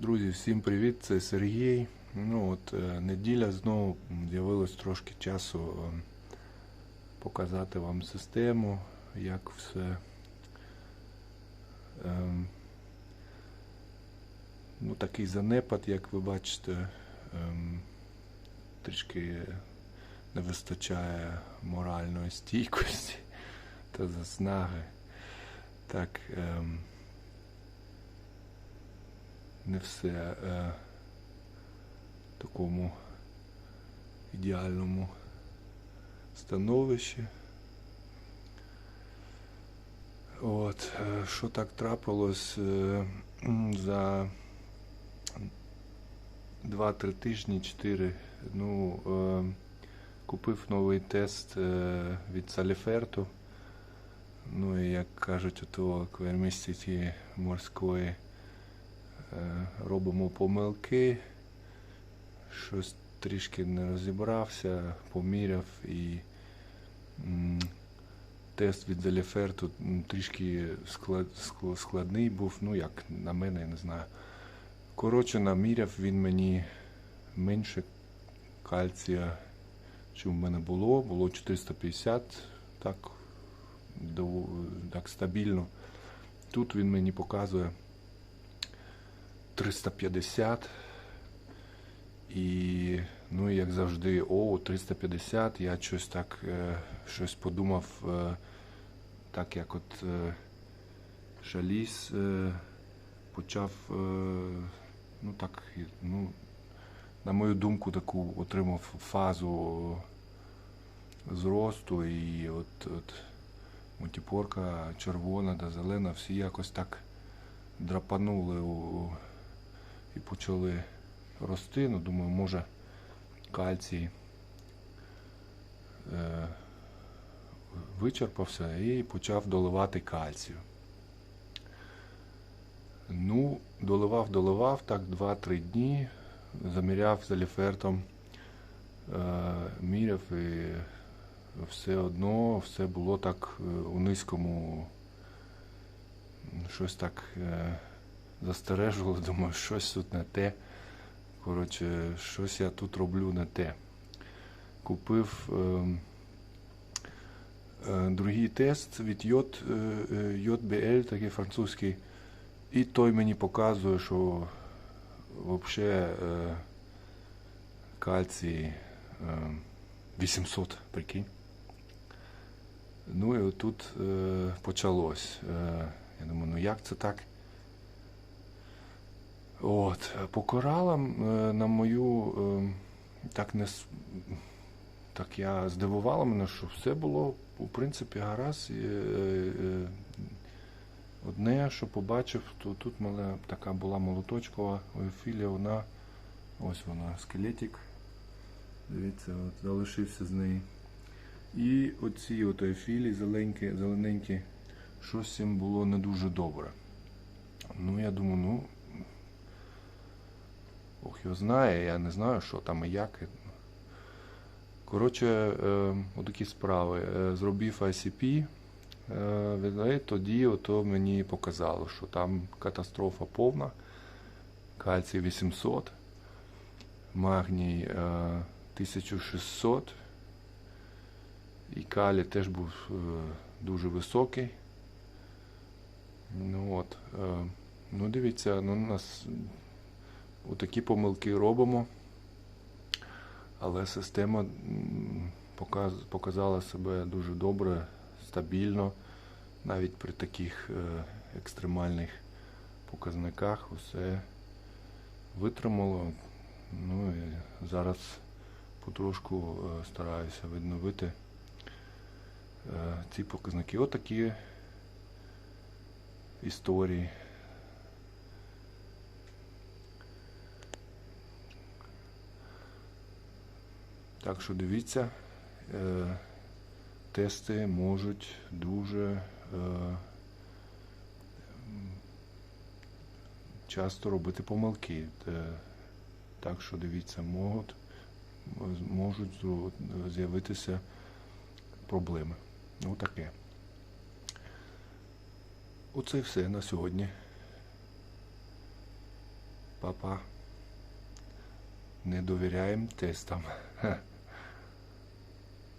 Друзі, всім привіт! Це Сергій. Ну от е, неділя знову з'явилось трошки часу е, показати вам систему, як все. ем, Ну, такий занепад, як ви бачите, ем, трішки не вистачає моральної стійкості та заснаги. Так. Не все е, такому ідеальному становищі. От, е, що так трапилось е, за 2-3 тижні, 4, ну, е, купив новий тест від Саліферту. Ну і як кажуть, ото акваримістики морської е, робимо помилки, щось трішки не розібрався, поміряв і тест від Заліферту трішки склад, склад- складний був, ну як на мене, я не знаю. Коротше, наміряв він мені менше кальція, чим в мене було. Було 450, так, так стабільно. Тут він мені показує 350. І, ну, як завжди, о, 350, я щось так, е, щось подумав, е, так як от е, Шаліс почав, ну так, ну, на мою думку, таку отримав фазу зросту, і от, от мультипорка червона та зелена, всі якось так драпанули у, і почали рости. Ну, думаю, може кальцій е, вичерпався і почав доливати кальцію. Ну, доливав, доливав, так 2-3 дні, заміряв з аліфертом, е, міряв і все одно все було так е, у низькому, щось так застережувало, думаю, щось тут не те. Коротше, щось я тут роблю не те. Купив е, е, другий тест від Йод, е, е, JBL, такий французький, і той мені показує, що взагалі е, кальцій е, 800, прикинь. Ну і отут е, почалось. Е, я думаю, ну як це так? От, по коралам, е, на мою, е, так не так я здивувало мене, що все було у принципі гаразд. Е, Одне, що побачив, то тут мене така була молоточкова філія, вона ось вона, скелетик. Дивіться, от залишився з неї. І оці от ефілі зеленькі, зелененькі, щось цим було не дуже добре. Ну, я думаю, ну. Ох, його знає, я не знаю, що там і як. Коротше, е, отакі справи. Е, зробив ICP, е, і тоді ото мені показало, що там катастрофа повна. Кальцій 800, магній е, 1600. І калій теж був е, дуже високий. Ну от, е, ну дивіться, ну, у нас Отакі помилки робимо, але система показала себе дуже добре, стабільно, навіть при таких е, екстремальних показниках усе витримало. Ну і зараз потрошку е, стараюся відновити е, ці показники. Отакі історії. Так що дивіться, е, тести можуть дуже е, часто робити помилки. Е, так що дивіться, можуть, можуть з'явитися проблеми. Ну таке. Оце все на сьогодні. Па-па. Не довіряємо тестам.